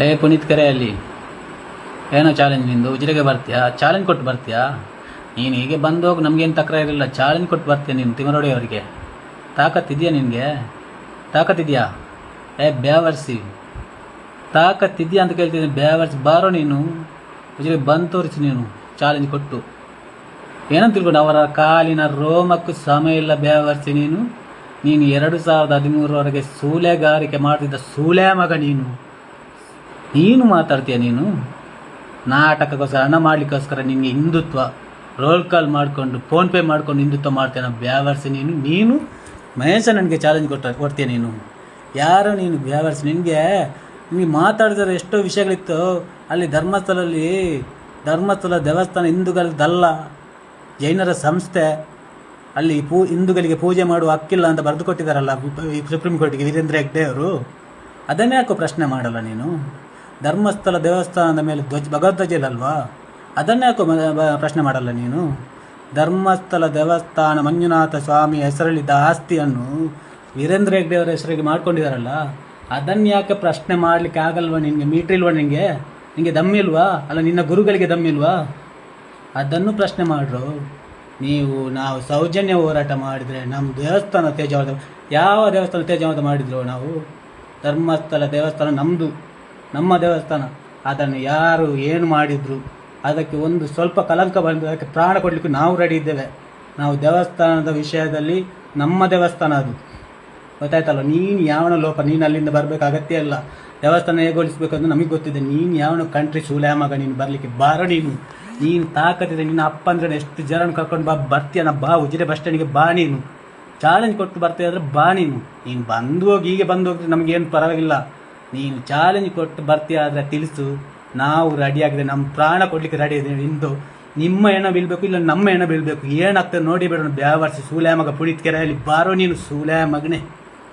ಏ, ಪುನೀತ್ ಕರೆ ಅಲ್ಲಿ ಏನೋ ಚಾಲೆಂಜ್ ನಿಂದು? ಉಜಿರೆಗೆ ಬರ್ತೀಯಾ? ಚಾಲೆಂಜ್ ಕೊಟ್ಟು ಬರ್ತೀಯಾ? ನೀನು ಹೀಗೆ ಬಂದೋಗಿ ನಮಗೇನು ತಕರಾರಿಲ್ಲ ಚಾಲೆಂಜ್ ಕೊಟ್ಟು ಬರ್ತೀಯ ನೀನು ತಿಮರೋಡಿ ಅವರಿಗೆ. ತಾಕತ್ತಿದೆಯಾ ನಿನಗೆ? ತಾಕತ್ತಿದೆಯಾ ಏ, ಬ್ಯಾವರ್ಸಿ. ತಾಕತ್ತಿದೆಯಾ ಅಂತ ಕೇಳ್ತಿದ್ದೀನಿ. ಬ್ಯಾವರ್ಸಿ, ಬಾರೋ ನೀನು. ಉಜಿರೆ ಬಂದು ತೋರಿಸಿ ನೀನು ಚಾಲೆಂಜ್ ಕೊಟ್ಟು. ಏನಂತ ತಿಳ್ಕೊಂಡು? ಅವರ ಕಾಲಿನ ರೋಮಕ್ಕೂ ಸಮಯ ಇಲ್ಲ ಬ್ಯಾವರ್ಸಿ ನೀನು. ನೀನು ಎರಡು ಸಾವಿರದ ಹದಿಮೂರರವರೆಗೆ ಸೂಲೆಗಾರಿಕೆ ಮಾಡ್ತಿದ್ದ ಸೂಲೆ ಮಗ ನೀನು. ನೀನು ಮಾತಾಡ್ತೀಯ ನೀನು? ನಾಟಕಕ್ಕೋಸ್ಕರ, ಹಣ ಮಾಡ್ಲಿಕ್ಕೋಸ್ಕರ ನಿನಗೆ ಹಿಂದುತ್ವ ರೋಲ್ ಕಾಲ್ ಮಾಡಿಕೊಂಡು ಫೋನ್ಪೇ ಮಾಡ್ಕೊಂಡು ಹಿಂದುತ್ವ ಮಾಡ್ತೇನೆ ಬ್ಯಾವರ್ಸಿ ನೀನು? ನೀನು ಮಹೇಶ ನನಗೆ ಚಾಲೆಂಜ್ ಕೊಟ್ಟ, ಕೊಡ್ತೀಯ ನೀನು? ಯಾರು ನೀನು ಬ್ಯಾವರ್ಸಿ ನಿನಗೆ ನಿಮಗೆ ಮಾತಾಡಿದ್ರೆ ಎಷ್ಟೋ ವಿಷಯಗಳಿತ್ತು. ಅಲ್ಲಿ ಧರ್ಮಸ್ಥಳದಲ್ಲಿ ಧರ್ಮಸ್ಥಳ ದೇವಸ್ಥಾನ ಹಿಂದೂಗಳದ್ದಲ್ಲ ಜೈನರ ಸಂಸ್ಥೆ, ಅಲ್ಲಿ ಪೂ, ಹಿಂದೂಗಳಿಗೆ ಪೂಜೆ ಮಾಡುವ ಹಕ್ಕಿಲ್ಲ ಅಂತ ಬರೆದು ಕೊಟ್ಟಿದ್ದಾರಲ್ಲ ಈ ಸುಪ್ರೀಂ ಕೋರ್ಟಿಗೆ ವೀರೇಂದ್ರ ಹೆಗ್ಡೆ ಅವರು ಅದನ್ನೇ ಯಾಕೋ ಪ್ರಶ್ನೆ ಮಾಡಲ್ಲ ನೀನು? ಧರ್ಮಸ್ಥಳ ದೇವಸ್ಥಾನದ ಮೇಲೆ ಧ್ವಜ ಭಗವದ್ಧ್ವಜ ಇಲ್ಲಲ್ವಾ ಅದನ್ನೇ ಯಾಕೋ ಪ್ರಶ್ನೆ ಮಾಡಲ್ಲ ನೀನು? ಧರ್ಮಸ್ಥಳ ದೇವಸ್ಥಾನ ಮಂಜುನಾಥ ಸ್ವಾಮಿ ಹೆಸರಲ್ಲಿದ್ದ ಆಸ್ತಿಯನ್ನು ವೀರೇಂದ್ರ ಹೆಗ್ಡೆ ಅವರ ಹೆಸರಿಗೆ ಮಾಡ್ಕೊಂಡಿದ್ದಾರಲ್ಲ ಅದನ್ನು ಯಾಕೆ ಪ್ರಶ್ನೆ ಮಾಡಲಿಕ್ಕೆ ಆಗಲ್ವಾ ನಿನಗೆ? ಮೀಟ್ರಿಲ್ವಾ ನಿನಗೆ? ನಿನಗೆ ದಮ್ಮಿಲ್ವಾ ಅಲ್ಲ, ನಿನ್ನ ಗುರುಗಳಿಗೆ ದಮ್ಮಿಲ್ವಾ ಅದನ್ನು ಪ್ರಶ್ನೆ ಮಾಡ್ರು. ನೀವು, ನಾವು ಸೌಜನ್ಯ ಹೋರಾಟ ಮಾಡಿದರೆ ನಮ್ಮ ದೇವಸ್ಥಾನ ತೇಜವಾದ ಯಾವ ದೇವಸ್ಥಾನ ತೇಜವಾದ ಮಾಡಿದ್ರು ನಾವು? ಧರ್ಮಸ್ಥಳ ದೇವಸ್ಥಾನ ನಮ್ಮದು ನಮ್ಮ ದೇವಸ್ಥಾನ. ಅದನ್ನು ಯಾರು ಏನು ಮಾಡಿದ್ರು, ಅದಕ್ಕೆ ಒಂದು ಸ್ವಲ್ಪ ಕಲಂಕ ಬಂದು ಅದಕ್ಕೆ ಪ್ರಾಣ ಕೊಡಲಿಕ್ಕೆ ನಾವು ರೆಡಿ ಇದ್ದೇವೆ. ನಾವು ದೇವಸ್ಥಾನದ ವಿಷಯದಲ್ಲಿ ನಮ್ಮ ದೇವಸ್ಥಾನ ಅದು. ಗೊತ್ತಾಯ್ತಲ್ಲ ನೀನು ಯಾವನ ಲೋಪ? ನೀನು ಅಲ್ಲಿಂದ ಬರಬೇಕು ಅಗತ್ಯ ಇಲ್ಲ. ದೇವಸ್ಥಾನ ಹೇಗೊಳಿಸ್ಬೇಕು ಅಂತ ನಮಗೆ ಗೊತ್ತಿದೆ. ನೀನು ಯಾವನ ಕಂಟ್ರಿ ಮಗ? ನೀನು ಬರಲಿಕ್ಕೆ ಬಾರ ನೀನು. ನೀನು ತಾಕತ್ತಿದೆ. ನಿನ್ನ ಅಪ್ಪ ಅಂದ್ರೆ ಎಷ್ಟು ಜನ ಕರ್ಕೊಂಡು ಬಾ, ಬರ್ತೀಯನ ಬಾ, ಉಜಿರೆ ಬಸ್ ಸ್ಟ್ಯಾಂಡಿಗೆ ಬಾ ನೀನು. ಚಾಲೆಂಜ್ ಕೊಟ್ಟು ಬರ್ತೀಯಾದ್ರೆ ಬಾ ನೀನು. ನೀನು ಬಂದು ಹೋಗಿ ಹೀಗೆ ಬಂದು ಹೋಗಿದ್ರೆ ನಮಗೇನು ಪರವಾಗಿಲ್ಲ. ನೀನು ಚಾಲೆಂಜ್ ಕೊಟ್ಟು ಬರ್ತೀಯ ಆದರೆ ತಿಳಿಸು. ನಾವು ರೆಡಿ ಆಗಿದೆ. ನಮ್ಮ ಪ್ರಾಣ ಕೊಡ್ಲಿಕ್ಕೆ ರೆಡಿ ಇದ್ದೀವಿ ಇಂದು ನಿಮ್ಮ ಹೆಣ ಬೀಳಬೇಕು, ಇಲ್ಲ ನಮ್ಮ ಹೆಣ ಬೀಳಬೇಕು. ಏನಾಗ್ತದೆ ನೋಡಿ ಬೇಡ ಬ್ಯಾವರ್ಸಿ ಸೂಲೆ ಮಗ ಪುಳಿತ್ ಕೆರೆಯಲ್ಲಿ ಬಾರೋ ನೀನು ಸೂಲೆ ಮಗನೇ